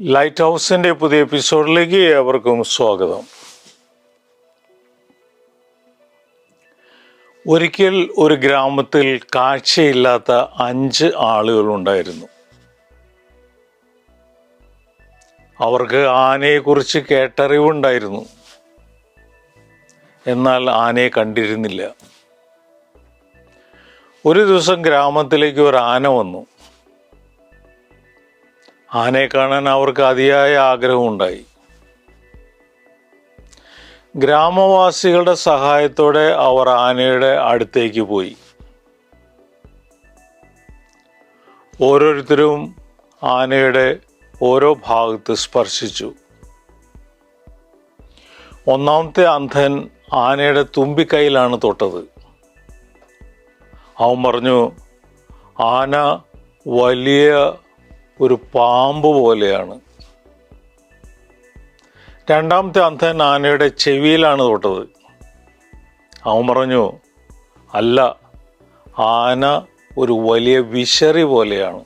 Light ഹൗസിന്റെ പുതിയ എപ്പിസോഡിലേക്ക് ഏവർക്കും സ്വാഗതം. ഒരിക്കൽ ഒരു ഗ്രാമത്തിൽ കാഴ്ചയില്ലാത്ത അഞ്ച് ആളുകളുണ്ടായിരുന്നു. അവർക്ക് ആനയെക്കുറിച്ച് കേട്ടറിവുണ്ടായിരുന്നു. എന്നാൽ ആനയെ കണ്ടിരുന്നില്ല. ഒരു ദിവസം ഗ്രാമത്തിലേക്ക് ഒരു ആന വന്നു. ആനയെ കാണാൻ അവർക്ക് അതിയായ ആഗ്രഹമുണ്ടായി. ഗ്രാമവാസികളുടെ സഹായത്തോടെ അവർ ആനയുടെ അടുത്തേക്ക് പോയി. ഓരോരുത്തരും ആനയുടെ ഓരോ ഭാഗത്ത് സ്പർശിച്ചു. ഒന്നാമത്തെ അന്ധൻ ആനയുടെ തുമ്പിക്കൈയിലാണ് തൊട്ടത്. അവൻ പറഞ്ഞു ആന വലിയ ഒരു പാമ്പ് പോലെയാണ്. രണ്ടാമത്തെ അന്ധൻ ആനയുടെ ചെവിയിലാണ് തൊട്ടത്. അവൻ പറഞ്ഞു അല്ല ആന ഒരു വലിയ വിശറി പോലെയാണ്.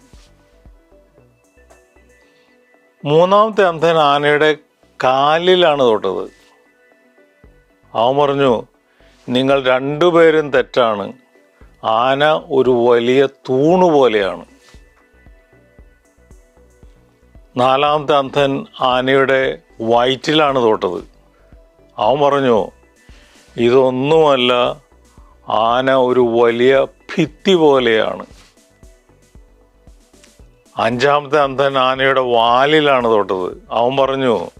മൂന്നാമത്തെ അന്ധൻ ആനയുടെ കാലിലാണ് തൊട്ടത്. അവൻ പറഞ്ഞു നിങ്ങൾ രണ്ടുപേരും തെറ്റാണ്. ആന ഒരു വലിയ തൂണ് പോലെയാണ് നാലാമത്തെ അന്ധൻ ആനയുടെ വയറ്റിലാണ് തോട്ടത്. അവൻ പറഞ്ഞു ഇതൊന്നുമല്ല ആന ഒരു വലിയ ഭിത്തി പോലെയാണ്. അഞ്ചാമത്തെ അന്ധൻ ആനയുടെ വാലിലാണ് തൊട്ടത്. അവൻ പറഞ്ഞു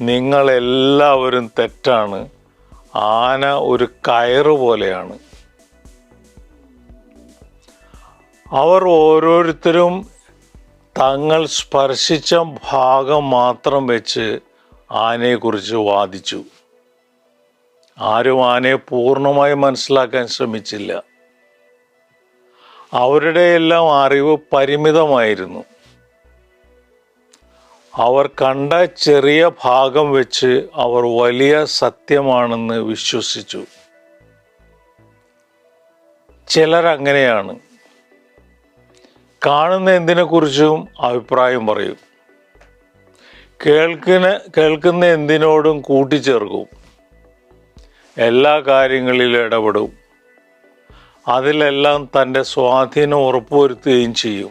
നിങ്ങളെല്ലാവരും തെറ്റാണ്. ആന ഒരു കയറ് പോലെയാണ്. അവർ ഓരോരുത്തരും തങ്ങൾ സ്പർശിച്ച ഭാഗം മാത്രം വെച്ച് ആനയെക്കുറിച്ച് വാദിച്ചു. ആരും ആനയെ പൂർണമായി മനസ്സിലാക്കാൻ ശ്രമിച്ചില്ല. അവരുടെ എല്ലാം അറിവ് പരിമിതമായിരുന്നു. അവർ കണ്ട ചെറിയ ഭാഗം വെച്ച് അവർ വലിയ സത്യമാണെന്ന് വിശ്വസിച്ചു. ചിലരങ്ങനെയാണ്. കാണുന്ന എന്തിനെക്കുറിച്ചും അഭിപ്രായം പറയും. കേൾക്കുന്ന കേൾക്കുന്ന എന്തിനോടും കൂട്ടിച്ചേർക്കും. എല്ലാ കാര്യങ്ങളിലും ഇടപെടും. അതിലെല്ലാം തന്റെ സ്വാധീനം ഉറപ്പുവരുത്തുകയും ചെയ്യും.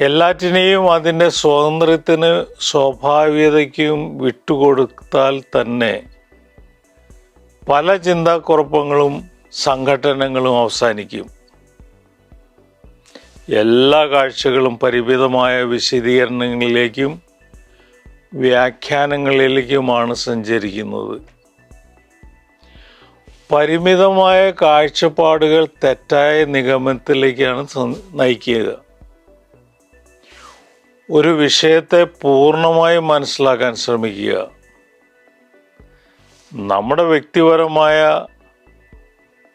എല്ലാറ്റിനെയും അതിന്റെ സ്വാതന്ത്ര്യത്തിന് സ്വാഭാവികതയ്ക്കും വിട്ടുകൊടുത്താൽ തന്നെ പല ചിന്താക്കുഴപ്പങ്ങളും സംഘടനകളും അവസാനിക്കും. എല്ലാ കാഴ്ചകളും പരിമിതമായ വിശദീകരണങ്ങളിലേക്കും വ്യാഖ്യാനങ്ങളിലേക്കുമാണ് സഞ്ചരിക്കുന്നത്. പരിമിതമായ കാഴ്ചപ്പാടുകൾ തെറ്റായ നിഗമനത്തിലേക്കാണ് നയിക്കുക. ഒരു വിഷയത്തെ പൂർണമായും മനസ്സിലാക്കാൻ ശ്രമിക്കുക. നമ്മുടെ വ്യക്തിപരമായ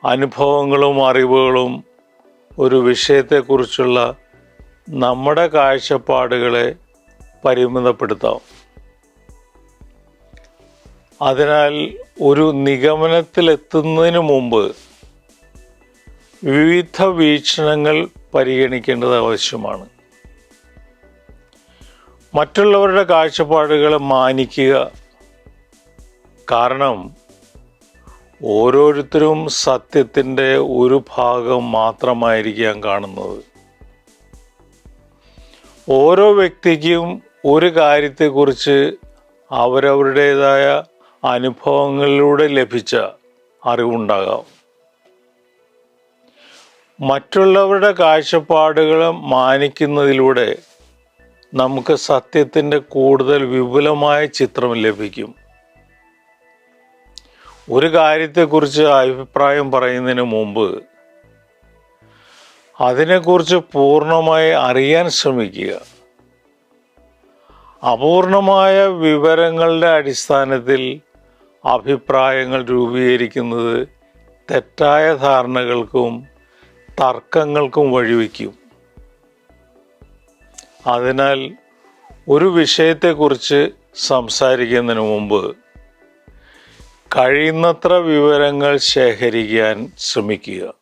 അനുഭവങ്ങളും അറിവുകളും ഒരു വിഷയത്തെക്കുറിച്ചുള്ള നമ്മുടെ കാഴ്ചപ്പാടുകളെ പരിമിതപ്പെടുത്താം. അതിനാൽ ഒരു നിഗമനത്തിലെത്തുന്നതിന് മുമ്പ് വിവിധ വീക്ഷണങ്ങൾ പരിഗണിക്കേണ്ടത് ആവശ്യമാണ്. മറ്റുള്ളവരുടെ കാഴ്ചപ്പാടുകളെ മാനിക്കുക കാരണം ഓരോരുത്തരും സത്യത്തിന്റെ ഒരു ഭാഗം മാത്രമായിരിക്കാം കാണുന്നത്. ഓരോ വ്യക്തിക്കും ഒരു കാര്യത്തെക്കുറിച്ച് അവരവരുടേതായ അനുഭവങ്ങളിലൂടെ ലഭിച്ച അറിവുണ്ടാകാം. മറ്റുള്ളവരുടെ കാഴ്ചപ്പാടുകൾ മാനിക്കുന്നതിലൂടെ നമുക്ക് സത്യത്തിന്റെ കൂടുതൽ വിപുലമായ ചിത്രം ലഭിക്കും. ഒരു കാര്യത്തെക്കുറിച്ച് അഭിപ്രായം പറയുന്നതിന് മുമ്പ് അതിനെക്കുറിച്ച് പൂർണമായി അറിയാൻ ശ്രമിക്കുക. അപൂർണമായ വിവരങ്ങളുടെ അടിസ്ഥാനത്തിൽ അഭിപ്രായങ്ങൾ രൂപീകരിക്കുന്നത് തെറ്റായ ധാരണകൾക്കും തർക്കങ്ങൾക്കും വഴിവെക്കും. അതിനാൽ ഒരു വിഷയത്തെക്കുറിച്ച് സംസാരിക്കുന്നതിന് മുമ്പ് കഴിയുന്നത്ര വിവരങ്ങൾ ശേഖരിക്കാൻ ശ്രമിക്കുക.